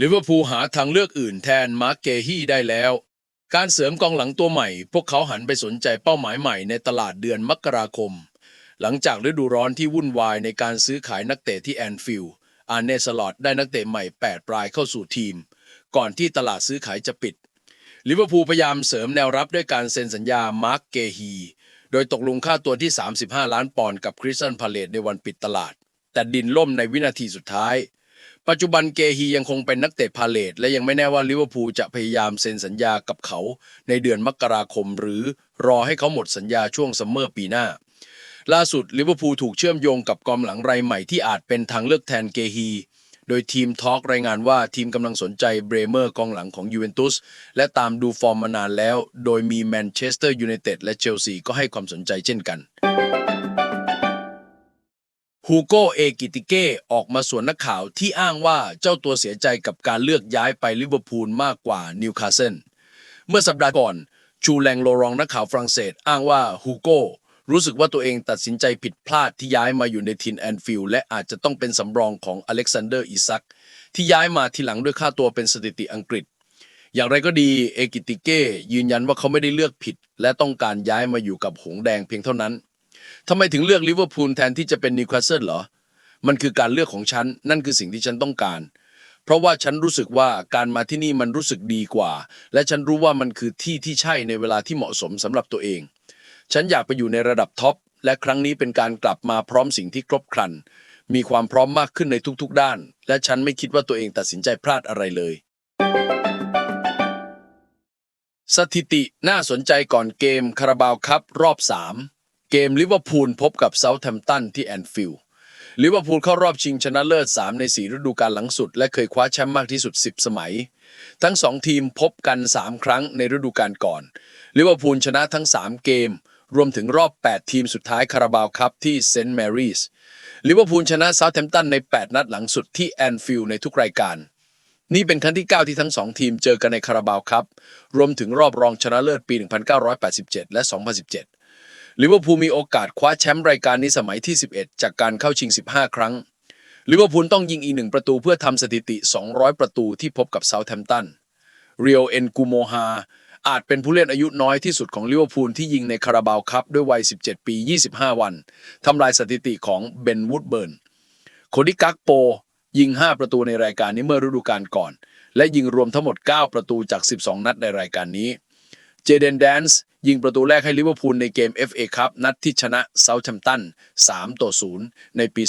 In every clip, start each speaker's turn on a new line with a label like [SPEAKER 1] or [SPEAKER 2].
[SPEAKER 1] ลิเวอร์พูลหาทางเลือกอื่นแทนมาร์กเกฮีได้แล้ว การเสริมกองหลังตัวใหม่ พวกเขาหันไปสนใจเป้าหมายใหม่ในตลาดเดือนมกราคม หลังจากฤดูร้อนที่วุ่นวายในการซื้อขายนักเตะที่แอนฟิลด์อาเนสลอตได้นักเตะใหม่8ปลายเข้าสู่ทีม ก่อนที่ตลาดซื้อขายจะปิดลิเวอร์พูลพยายามเสริมแนวรับด้วยการเซ็นสัญญามาร์กเกฮีโดยตกลงค่าตัวที่ 35 ล้านปอนด์กับคริสตันพาเลตในวันปิดตลาด แต่ดินล่มในวินาทีสุดท้าย ปัจจุบันเกฮียังคงเป็นนักเตะพาเลตและยังไม่แน่ว่าลิเวอร์พูลจะพยายามเซ็นสัญญากับเขาในเดือนมกราคม หรือรอให้เขาหมดสัญญาช่วงซัมเมอร์ปีหน้า ล่าสุดลิเวอร์พูลถูกเชื่อมโยงกับกองหลังรายใหม่ที่อาจเป็นทางเลือกแทนเกฮีโดยทีมทอล์กรายงานว่าทีมกำลังสนใจเบรเมอร์กองหลังของยูเวนตุสและตามดูฟอร์มมานานแล้ว โดยมีแมนเชสเตอร์ยูไนเต็ดและเชลซีก็ให้ความสนใจเช่นกัน ฮูโกเอกิติเก้ออกมาสวนนักข่าวที่อ้างว่าเจ้าตัวเสียใจกับการเลือกย้ายไปลิเวอร์พูลมากกว่านิวคาสเซิลเมื่อสัปดาห์ก่อน ชูแลงโลรองนักข่าวฝรั่งเศสอ้างว่าฮูโกรู้สึกว่าตัวเองตัดสินใจผิดพลาดที่ย้ายมาอยู่ในทีมแอนฟิลด์และอาจจะต้องเป็นสำรองของอเล็กซานเดอร์อิซัก ที่ย้ายมาทีหลังด้วยค่าตัวเป็นสถิติอังกฤษ อย่างไรก็ดีเอกิติเก้ยืนยันว่าเขาไม่ได้เลือกผิด และต้องการย้ายมาอยู่กับหงแดงเพียงเท่านั้น ทำไมถึงเลือกลิเวอร์พูลแทนที่จะเป็นนิวคาสเซิลเหรอ มันคือการเลือกของฉัน นั่นคือสิ่งที่ฉันต้องการ เพราะว่าฉันรู้สึกว่าการมาที่นี่มันรู้สึกดีกว่า และฉันรู้ว่ามันคือที่ที่ใช่ในเวลาที่เหมาะสมสำหรับตัวเอง ฉันอยากไปอยู่ในระดับท็อป และครั้งนี้เป็นการกลับมาพร้อมสิ่งที่ครบครัน มีความพร้อมมากขึ้นในทุกๆ ด้าน และฉันไม่คิดว่าตัวเองตัดสินใจพลาดอะไรเลย สถิติน่าสนใจก่อนเกมคาราบาวครับรอบ 3 เกมลิเวอร์พูลพบกับเซาท์แฮมป์ตันที่แอนฟิลด์ลิเวอร์พูลเข้ารอบชิงชนะเลิศ 3 ใน 4 ฤดูกาลหลังสุด และเคยคว้าแชมป์มากที่สุด 10 สมัย ทั้ง 2 ทีมพบกัน 3 ครั้งในฤดูกาลก่อนลิเวอร์พูลชนะทั้ง 3 เกม รวมถึงรอบ 8 ทีมสุดท้ายคาราบาวครับที่เซนต์แมรี่สลิเวอร์พูลชนะเซาท์แฮมป์ตันใน 8 นัดหลังสุดที่แอนฟิลด์ในทุกรายการ นี่เป็นครั้งที่ 9 ที่ทั้ง 2 ทีมเจอกันในคาราบาวครับรวมถึงรอบรองชนะเลิศปี 1987 และ 2017 ลิเวอร์พูลมีโอกาสคว้าแชมป์รายการนี้สมัยที่ 11 จากการเข้าชิง 15 ครั้งลิเวอร์พูลต้องยิงอีกหนึ่งประตูเพื่อทำสถิติ 200 ประตูที่พบกับเซาท์แฮมป์ตันเรียวเอ็นกูโมฮาอาจเป็นผู้เล่นอายุน้อยที่สุดของลิเวอร์พูลที่ยิงในคาราบาวครับด้วยวัย 17 ปี 25 วันทำลายสถิติของเบนวูดเบิร์นโคดิกักโปยิง 5 ประตูในรายการนี้เมื่อฤดูกาลก่อน และยิงรวมทั้งหมด 9 ประตูจาก 12 นัดในรายการนี้ เจเดนแดนส์ยิงประตูแรกให้ลิเวอร์พูลในเกม FA ครับนัดที่ชนะเซาท์แฮมป์ตัน3ต่อ0ในปี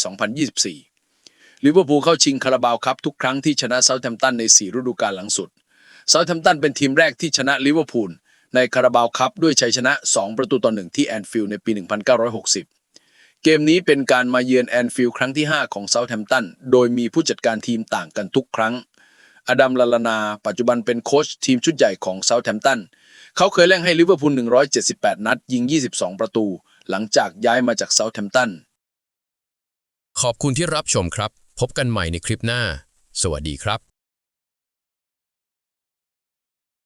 [SPEAKER 1] 2024 ลิเวอร์พูลเข้าชิงคาราบาวครับทุกครั้งที่ชนะเซาท์แฮมป์ตันใน 4 ฤดูกาลหลังสุด เซาท์แฮมป์ตันเป็นทีมแรกที่ชนะลิเวอร์พูลในคาราบาวครับด้วยชัยชนะ 2 ประตูต่อ1ที่แอนฟิลด์ในปี 1960 เกมนี้เป็นการมาเยือนแอนฟิลด์ครั้งที่ 5 ของเซาท์แฮมป์ตันโดยมีผู้จัดการทีมต่างกันทุกครั้งอดัมลาลานา ปัจจุบันเป็นโค้ชทีมชุดใหญ่ของเซาท์แฮมป์ตัน เขาเคยเล่นให้ลิเวอร์พูล 178 นัด ยิง 22 ประตู หลังจากย้ายมาจากเซาท์แฮมป์ตัน
[SPEAKER 2] ขอบคุณที่รับชมครับ พบกันใหม่ในคลิปหน้า สวัสดีครับ